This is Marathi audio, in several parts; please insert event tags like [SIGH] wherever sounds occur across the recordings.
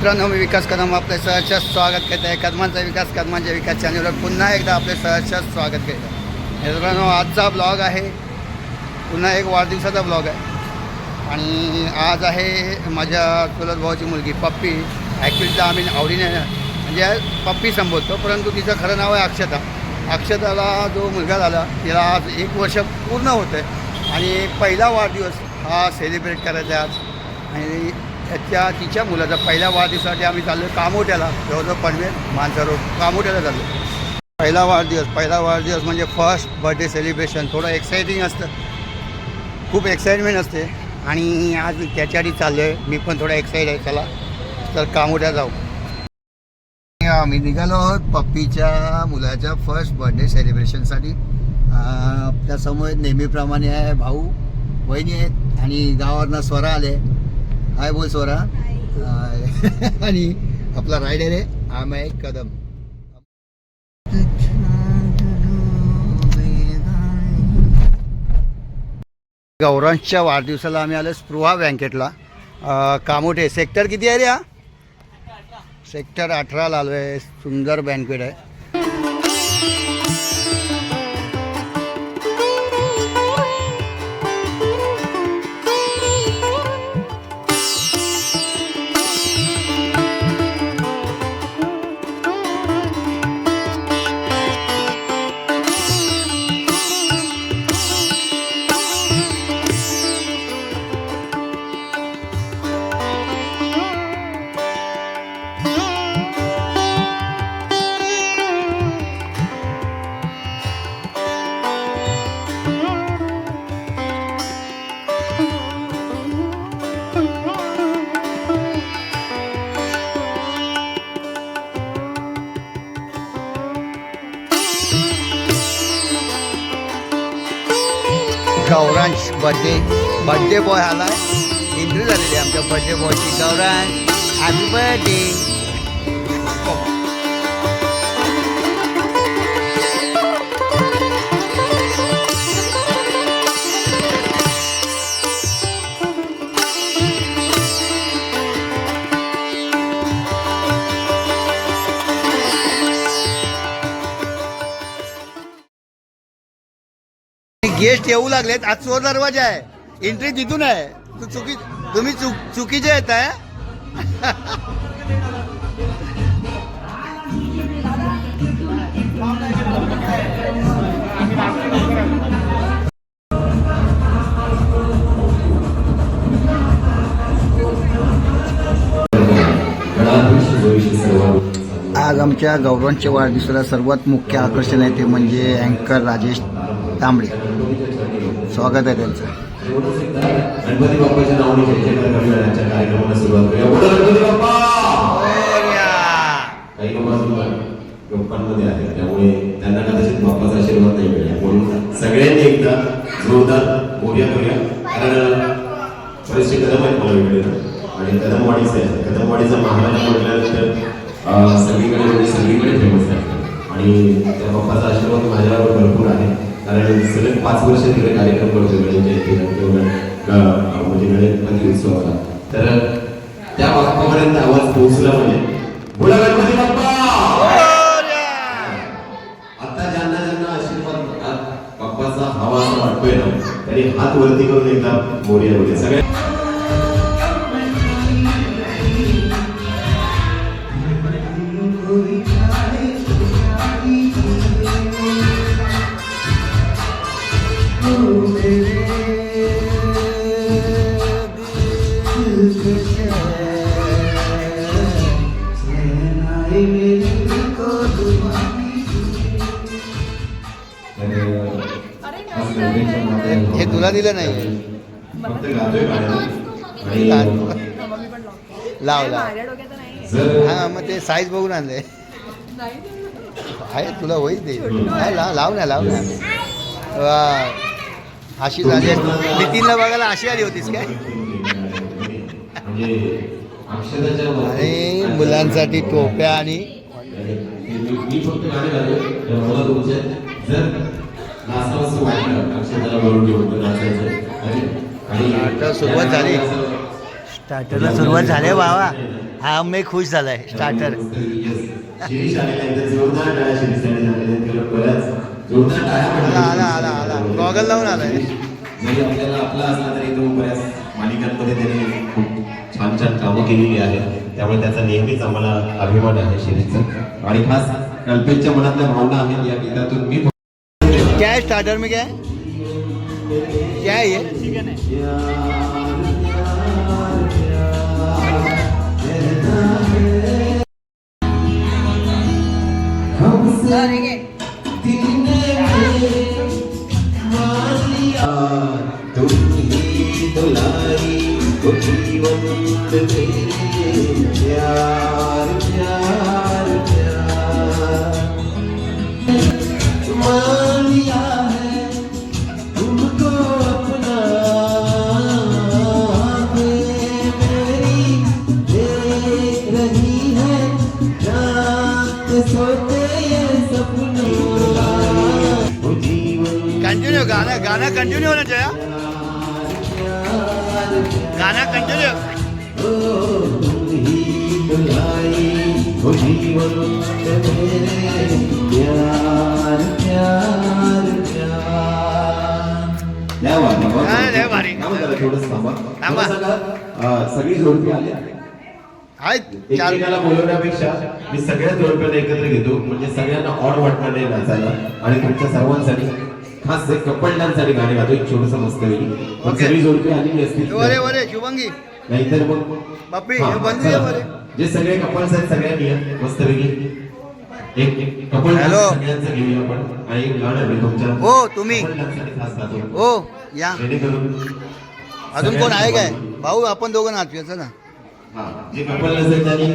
मित्रांनो मी विकास कदम आपले सहर्ष स्वागत करत आहे. कदमांचा विकास कदमांच्या विकास चॅनलवर पुन्हा एकदा आपले सहर्ष स्वागत करत आहे. मित्रांनो आजचा ब्लॉग आहे. पुन्हा एक वाढदिवसाचा ब्लॉग आहे. आणि आज आहे माझ्या चुलत भावाची मुलगी पप्पी. ॲक्च्युली तर आम्ही आवडीने म्हणजे पप्पी संबोधतो परंतु तिचं खरं नाव आहे अक्षता. अक्षताला जो मुलगा झाला तिला आज एक वर्ष पूर्ण होतं आहे आणि पहिला वाढदिवस हा सेलिब्रेट करायचा आहे आज. आणि त्याच्या तिच्या मुलाचा पहिल्या वाढदिवसासाठी आम्ही चाललो कामोट्याला. जवळजवळ पनवेल मानसा कामोट्याला चाललो. पहिला वाढदिवस पहिला वाढदिवस म्हणजे फर्स्ट बर्थडे सेलिब्रेशन थोडं एक्साइटिंग असतं. खूप एक्साइटमेंट असते. आणि आज त्याच्यासाठी चाललो आहे मी पण थोडा एक्साइट आहे. चला तर कामोट्या जाऊ. आम्ही निघालो आहोत पप्पीच्या मुलाच्या फर्स्ट बर्थडे सेलिब्रेशनसाठी आपल्यासमोर नेहमीप्रमाणे आहे भाऊ वहिनी आहेत आणि गावावरनं स्वरा आले. हाय बोल हाय. आणि आपला रायडर आहे आम्ही कदम. गौरांशच्या वाढदिवसाला आम्ही आलो स्पृहा बँकेटला कामोठे. सेक्टर किती आहे रे हा? सेक्टर अठराला आलो आहे सुंदर बँकेट आहे. गौरांश बर्थडे बर्थडे बॉय आला. एंट्री झालेली आहे आमच्या बर्थडे बॉयची गौरांश. हॅपी बर्थडे येऊ लागलेत. आज चोर दरवाजा आहे. एंट्री तिथून आहे. तू चुकी तुम्ही चुक चुकीचे येत आहे. आज आमच्या गौरवांच्या वाढदिवसाला सर्वात मुख्य आकर्षण आहे ते म्हणजे अँकर राजेश तांबडे. स्वागत आहे त्यांचं. गणपती बाप्पाच्या नावाने कार्यक्रमाला सुरुवात करूया काही लोकांमध्ये आहे त्यामुळे त्यांना कदाचित बाप्पाचा आशीर्वाद नाही मिळाला म्हणून सगळ्यांनी एकदा जोरदार मोर्या करूया कारण बरेचसे कदम आहेत मला वेगळे आणि कदमवाडीचे आहे कदमवाडीचा महाराजा म्हटल्यानंतर सगळीकडे म्हणजे सगळीकडे फेमस आहे आणि त्या बाप्पाचा आशीर्वाद माझ्यावर भरपूर आहे. कारण सलग पाच वर्ष तिकडे कार्यक्रम करतो गणेश जयंतीला किंवा ग- म्हणजे गणपती म्हणजे उत्सवाला. तर त्या बाप्पापर्यंत आवाज पोहोचला म्हणजे बोला गणपती बाप्पा! आता ज्यांना ज्यांना आशीर्वाद बाप्पाचा हवा असा वाटतोय ना त्यांनी हात वरती करून एकदा मोर्या बोले सगळ्या दिलं नाही. लावला लाव लाव. हा मग ते साईज बघून आणले. आहे तुला होईल ते लाव ना लाव ना. वा. अशी झाली. नितीनला बघायला अशी आली होतीस काय? आणि मुलांसाठी टोप्या आणि वाटलं वरून घेऊन नाचायचं आणि- सुरुवात झाली. स्टार्टरला सुरुवात झाली आहे बाबा हा मी खुश झालाय स्टार्टर आहे, आला, आला, आला, आला. गॉगल लावून आलाय. जरी आपल्याला आपला असला तरी तो बऱ्याच मालिकांमध्ये त्यांनी खूप छान छान कामं केलेली आहेत त्यामुळे त्याचा नेहमीच आम्हाला अभिमान आहे शिरीषचा आणि खास कल्पेशच्या मनातल्या भावना आहेत या गीतातून मी क्या है स्टार्टर में क्या है? क्या है ये? कंटिन्यू गाना गाना कंटिन्यू होना हा, जरा, थोडंसं थांबा. थांबा. मला सांगा, अं, सगळी जोडपी आली. एकमेकाला बोलवण्यापेक्षा मी सगळ्या जोडप्याला एकत्र घेतो. म्हणजे सगळ्यांना ऑड वाटणार नाही नाचायला. आणि तुमच्या सर्वांसाठी खास डान्ससाठी गाणे गातो एक छोटस मस्त ओके. सगळी जोडपी आलेली असतील नाहीतर मग जे सगळे कपल्स आहेत सगळ्यांनी मस्त वेगळी एक कपल. सगळ्यांचं घेऊया आपण. आणि एक गाणं मी तुमच्या. हो, तुम्ही. खास गातो. हो या. जेणेकरून अजून कोण आहे काय? भाऊ आपण दोघं नाचूया चला. हा, जे कपल नसेल त्यांनी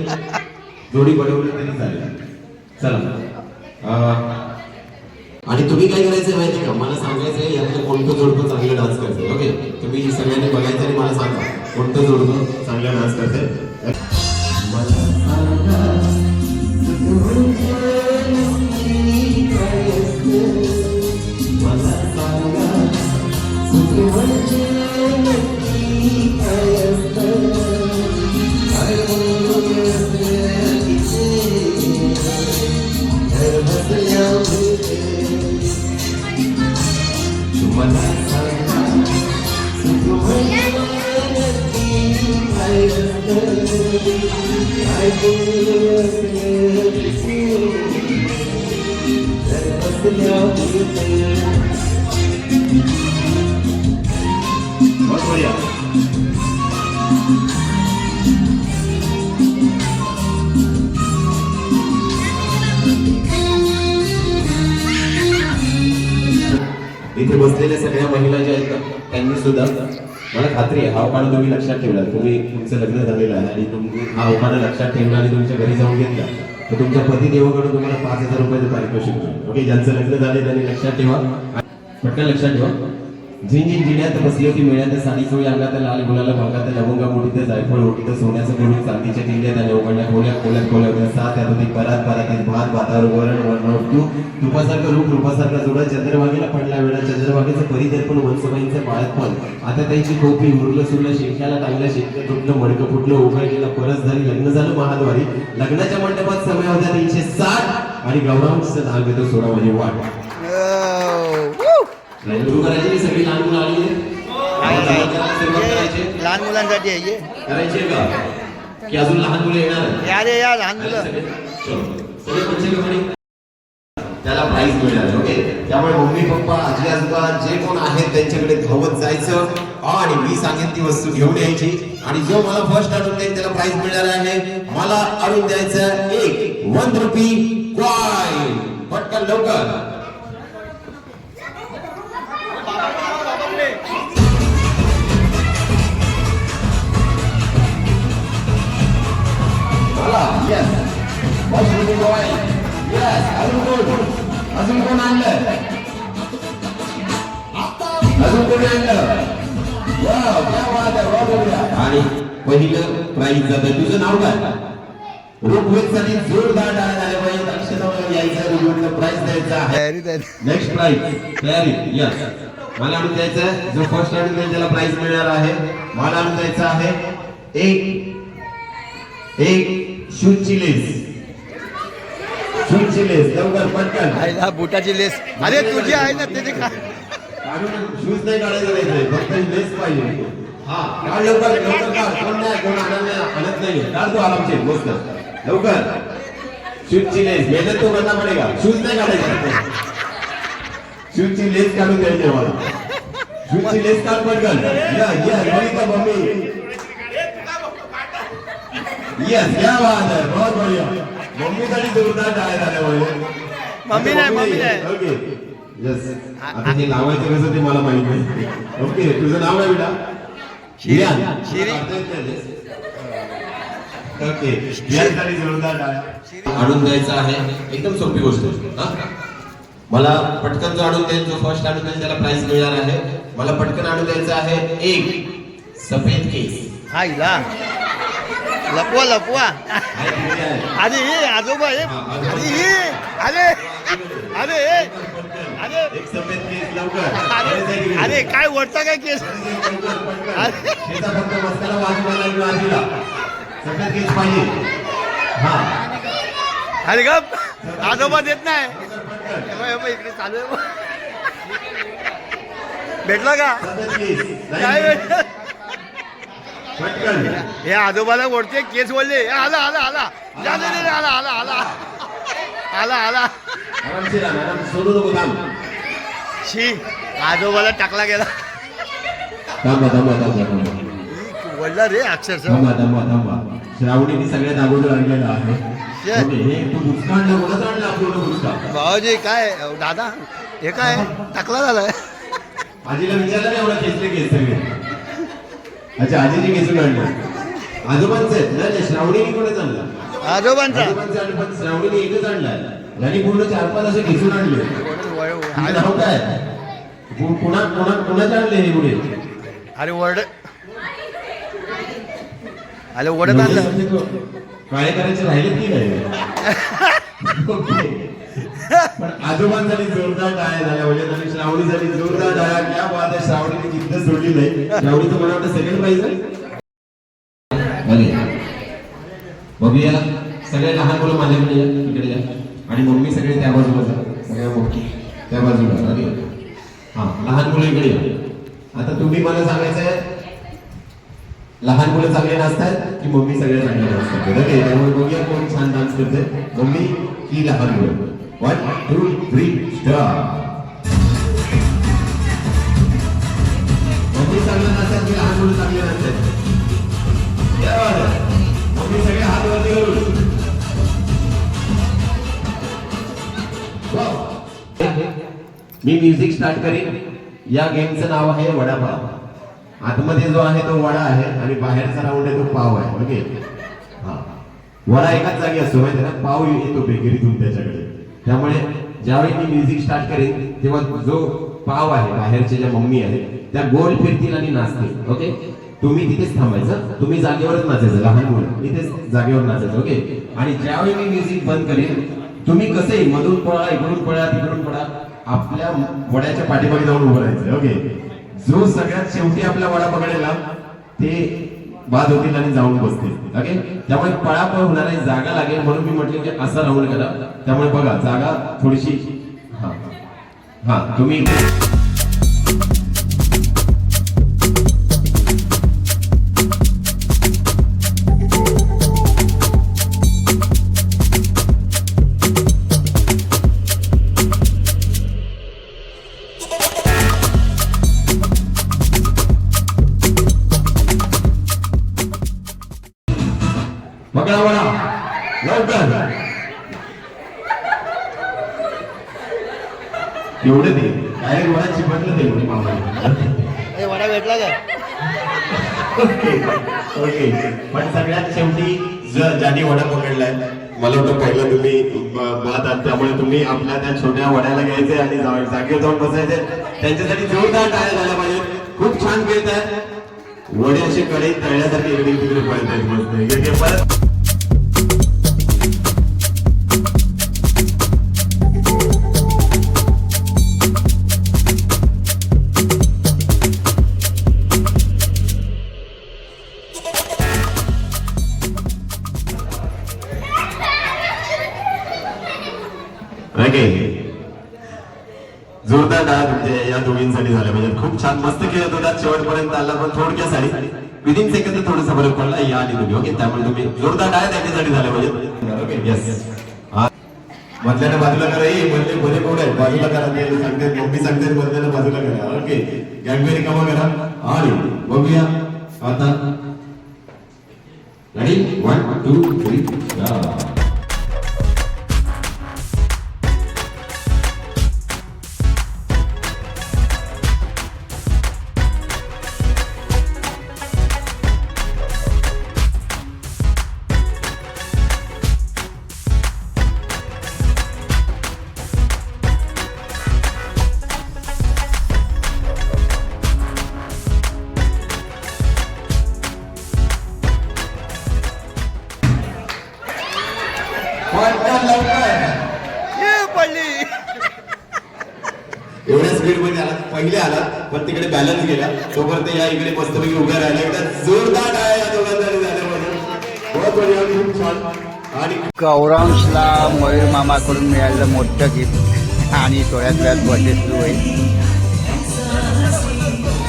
जोडी बनवली तरी चालेल. चला. आणि तुम्ही काय करायचं माहिती का? मला सांगायचं आहे यातलं कोणतं जोडपं चांगलं डान्स करते ओके तुम्ही सगळ्यांनी बघायचं आणि मला सांगा कोणतं जोडपं चांगलं डान्स करते इथे बसलेल्या सगळ्या महिला ज्या आहेत ना, त्यांनी सुद्धा मला खात्री आहे हा तुम्ही लक्षात ठेवला तुम्ही तुमचं लग्न झालेलं आहे आणि तुम्ही हा उखाणा लक्षात ठेवला आणि तुमच्या घरी जाऊन घेतला तर तुमच्या पती देवाकडून तुम्हाला पाच हजार रुपयाचं पारितोषिक मिळेल. ओके ज्यांचं लग्न झाले त्यांनी लक्षात ठेवा. पटकन लक्षात ठेवा. झिंझिन जिण्यात बसली होती मिळ्यात साडी चोळी अंगात लाल गुलाला भागात लवंगा मोठीत जायफळ ओटीत सोन्याचं गुढी चांदीच्या किल्ल्यात आणि उघडल्या खोल्या खोल्यात खोल्या सात त्यात होती परात परातीत भात भातावर वरण वरणावर तू. तुपासारखं रूप रूपासारखा जोडा चंद्रभागेला पडला वेळा चंद्रभागेचं परिदर्पण वंसबाईंचं बाळकपण आता त्यांची टोपी उरलं सुरलं शेंक्याला टांगलं शेंक्या तुटलं मडकं फुटलं उभं गेलं परस झाली लग्न झालं महाद्वारी. लग्नाच्या मंडपात समय होता तीनशे साठ आणि गौरांचं धाग घेतो सोडा म्हणजे वाट. नाही सुरू करायची की सगळी लहान मुलं आली लहान मुलांसाठी आहे करायची का? की अजून लहान मुलं येणार? या रे या लहान मुलं. सगळे? त्याला प्राइज मिळालं ओके त्यामुळे मम्मी पप्पा आजी आजोबा जे कोण आहेत त्यांच्याकडे धावत जायचं. आणि मी सांगेन ती वस्तू घेऊन यायची. आणि जो मला फर्स्ट आणून देईल त्याला प्राइज मिळणार आहे. मला आणून द्यायचं एक वन रुपी कॉइन पटकन लवकर. येस रुपी कॉइन येस अजून कोण अजून कोण आणलं अजून कोणी आणलं वाव, क्या बात आहे, बहुत बढ़िया. आणि पहिलं प्राइज जातं. तुझं नाव काय? ऋग्वेदसाठी जोरदार टाळ्या झाल्या पाहिजे. अक्षताला यायचं ऋग्वेदला प्राइज द्यायचा आहे. तयारी नेक्स्ट प्राइज तयारी यस मला आणून द्यायचं आहे. जो फर्स्ट आणून देईल त्याला प्राइज मिळणार आहे. मला आणून द्यायचं आहे. एक एक शूजची लेस शूजची लेस लवकर पटकन. आईला बुटाची लेस. अरे तुझी आहे ना त्याचे काय काढून शूज नाही काढायचं नाही फक्त लेस पाहिजे हा काढ लवकर. लवकर काढ. कोण नाही कोण आणत नाही काढ तू आरामशीर मस्त. लवकर. शूजची लेस मेहनत तो करना पडेगा. शूज नाही काढायचा. शूजची लेस काढून द्यायची मला. शूजची लेस काढ पटकन. या या मम्मी. यस क्या बात है बहुत बढ़िया मम्मी साठी जोरदार टाळ्या झाल्या पाहिजे मम्मी नाही, मम्मी नाही. ओके यस आता हे लावायचं कसं ते मला माहीत नाही ओके तुझं नाव काय बेटा शिरी- रियान. शिरी. काढता येत नाही ते? ओके रियानसाठी जोरदार टाळ्या आणून द्यायचं आहे एकदम सोपी गोष्ट. हा? मला पटकन जो आणून देईल जो फर्स्ट आणून देईल त्याला प्राइस मिळणार आहे मला पटकन आणून द्यायचं आहे एक सफेद केस आईला लपवा लपवा? अरे हे आजोबा हे. अरे हे. अरे अरे अरे. अरे अरे काय वरता काय केस? अरे. गप. आजोबा देत नाही. इकडे चालू. भेटला का? काय. भेटलं? हे आजोबाला ओढते केस बोलले. हे आला आला आला. आला आला आला. आला आला. शी आजोबाला टाकला गेला. बोलला रे अक्षरशः. थांबा श्रावणीने सगळ्यात अगोदर आणलेला आहे. भावाजी काय दादा हे काय टाकला झालाय? आजीला विचारलं ना एवढा केसले केस सगळे? अच्छा आजीने केसून आणले. आजोबांचे आहेत ना नाही, श्रावणीने कोणाच आणला आजोबांचा? आजोबांचे आणले पण श्रावणीने एकच आणलाय आणि पूर्ण चार पाच असे घेसून आणले. नाव काय? पुन्हा पुन्हा पुण्याचे आणले हे एवढे अरे वरड अरे वडत आणलं. काळे करायचे राहिले की नाही. [LAUGHS] पण आजोबांसाठी जोरदार टाळ्या झाल्या. म्हणजे आणि श्रावणीसाठी जोरदार टाळ्या. क्या बात आहे श्रावणीने जिद्द सोडली नाही. श्रावणी तर मला वाटतं सेकंड प्राइज आहे? अरे बघूया. सगळे लहान मुलं माझ्याकडे या. इकडे या. आणि मम्मी सगळे त्या बाजूला जा. सगळ्या मोठी. त्या बाजूला. अरे हा लहान मुलं इकडे या. आता तुम्ही मला सांगायचंय लहान मुलं चांगले नाचतात की मम्मी सगळे चांगले नाचतात? त्यामुळे बघूया कोण छान डान्स करते मम्मी की लहान मुलं? One two three star mummy चांगलं नाचतात की लहान मुलं चांगले आहे. मम्मी सगळे हात वरती करून. मी म्युझिक स्टार्ट करीन. या गेमचं नाव आहे वडापाव. आतमध्ये जो आहे तो वडा आहे आणि बाहेरचा राऊंड आहे तो पाव आहे. ओके हा. वडा एकाच जागी असतो माहिती ना? पाव येतो बेकरीतून त्याच्याकडे. त्यामुळे ज्यावेळी मी म्युझिक स्टार्ट करेन तेव्हा जो पाव आहे बाहेरचे ज्या मम्मी आहे त्या गोल फिरतील आणि नाचतील ओके तुम्ही तिथेच थांबायचं तुम्ही जागेवरच नाचायचं लहान मुलं इथेच जागेवर नाचायचं ओके आणि ज्यावेळी मी म्युझिक बंद करेन तुम्ही कसे मधून पळा इकडून पळा तिकडून पळा आपल्या वड्याच्या पाठीमागे जाऊन उभं राहायचं ओके जो सगळ्यात शेवटी आपला वडा पकडेल ते बाद होतील आणि जाऊन बसतील. ओके त्यामुळे पळापळ होणार आहे जागा लागेल म्हणून मी म्हटलं की असा राऊंड करा. त्यामुळे बघा जागा थोडीशी हा. हा तुम्ही पकडा वडा लवकर. एवढे दे. काय वडा चिपटलं ते एवढे मामाला हे वडा भेटला का? ओके. ओके. पण सगळ्यात शेवटी ज्यांनी वडा पकडलाय मला वाटतं पहिलं तुम्ही ब- बाद आहात. त्यामुळे तुम्ही आपल्या त्या छोट्या वड्याला घ्यायचे आणि जा- जागेवर जाऊन बसायचे. त्यांच्यासाठी जोरदार टाळ्या झाल्या पाहिजे खूप छान खेळत आहे वडे असे कडे तळण्यासाठी इकडे तिकडे पळत आहेत मस्त परत दोघींसाठी झाल्या म्हणजे खूप छान मस्त खेळत होता. शेवटपर्यंत आला पण थोडक्यासाठी विदिन सेकंद थोडासा फरक पडला. या आणि तुम्ही. ओके त्यामुळे तुम्ही जोरदार डाळ त्यांच्यासाठी झाल्या म्हणजे. ओके येस मधल्याने बाजूला करा. ये मधले भले कोण आहेत? बाजूला करा. ते सांगते मम्मी सांगते मधल्याने बाजूला करा. ओके गॅंगवे रिकामा करा. आणि बघूया. आता. रेडी वन टू थ्री ये तोपर्यंत या इकडे मस्तपैकी उभ्या राहिला एकदा जोरदार आहे या दोघांसाठी झाल्यामध्ये बहुत बढिया खूप छान. आणि गौरांशला मयूर मामाकडून मिळालेलं मोठं गिफ्ट आणि थोड्याच वेळात बर्थडे सुरू होईल.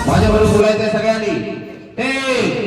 माझ्याबरोबर बोलायचंय सगळ्यांनी. Eight,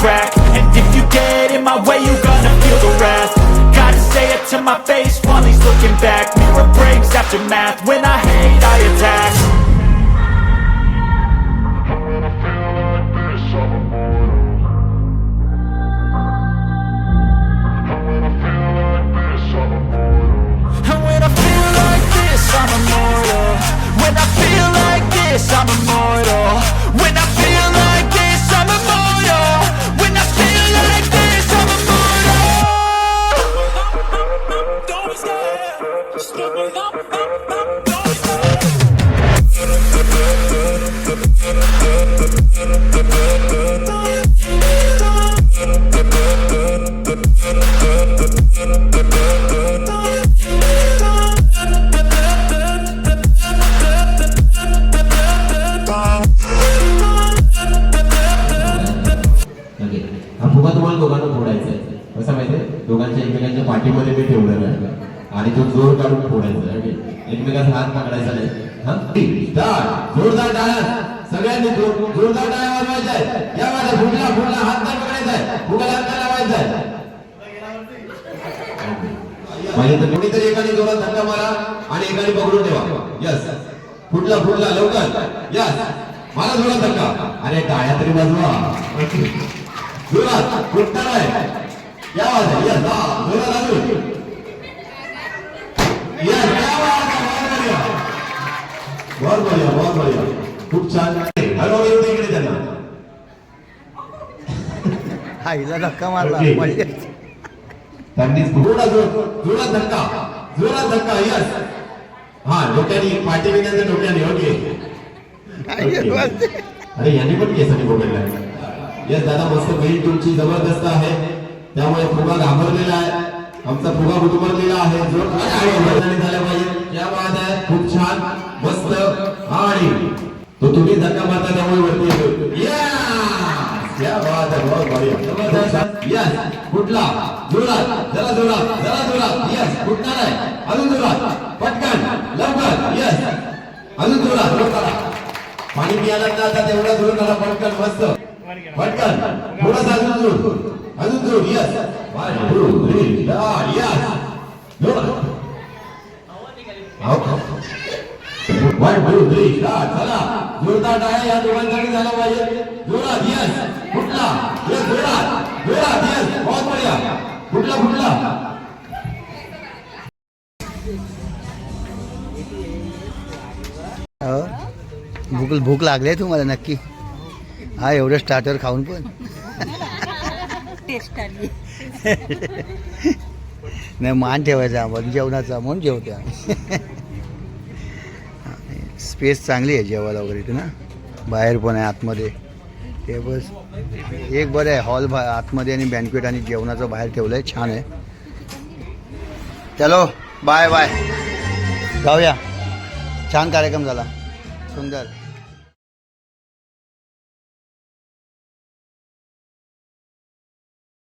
crack. And if you get in my way, you're gonna feel the wrath. Gotta say it to my face while he's looking back. Mirror breaks after math, when I hate I attack. And when I feel like this, I'm immortal. When I feel like this, I'm immortal. When I ठेवा यस फुटला फुटला लवकर. यस मला जोरात धक्का. अरे टाळ्या तरी वाजवा. जोरात. फुटणार आहे. क्या बात है यस हा जोरात अजून यस बहुत बढ़िया बहुत बढ़िया खूप छान हळूहळू इकडे त्यांना. हिला धक्का मारला. त्यांनी जोर जोरात. धक्का. जोरात धक्का. यस हा डोक्याने पाठी विण्याच्या डोक्याने ओके? अरे यांनी पण केसाने पकडला यस दादा मस्त बेल्ट तुमची जबरदस्त आहे. त्यामुळे फुगा घाबरलेला आहे. आमचा फुगा गुदमरलेला आहे. जो झाला पाहिजे क्या बात आहे. खूप छान मस्त. आणि तो तुम्ही धक्का मारता त्यामुळे वरती येतो यस कुठला जोरात. जरा जोरात. जरा जोरात. यस कुठणार आहे. अजून जोरात. पटकन लवकर यस अजून जोरात पाणी पियाला ना आता तेवढा जोर करा पटकन मस्त. पटकन. थोडासा अजून जोर अजून जोर yes one two three yes जोर वन टू थ्री चला. जोरदार टाळ्या या दोघांसाठी झाला पाहिजे. जोरात यस कुठला यस जोरात. जोरात यस बहुत बढिया कुठला फुटला. भूक भूक लागली आहे तुम्हाला नक्की? हा एवढं स्टार्टर खाऊन पण. नाही मान ठेवायचा आपण जेवणाचा म्हणून जेवते आम्ही. स्पेस चांगली आहे जेवायला वगैरे इथे ना? बाहेर पण आहे आतमध्ये. ते बस एक बरं आहे हॉल बा आतमध्ये आणि बँकवेट आणि जेवणाचं बाहेर ठेवलं आहे छान आहे. चलो बाय बाय जाऊया. छान कार्यक्रम झाला. सुंदर.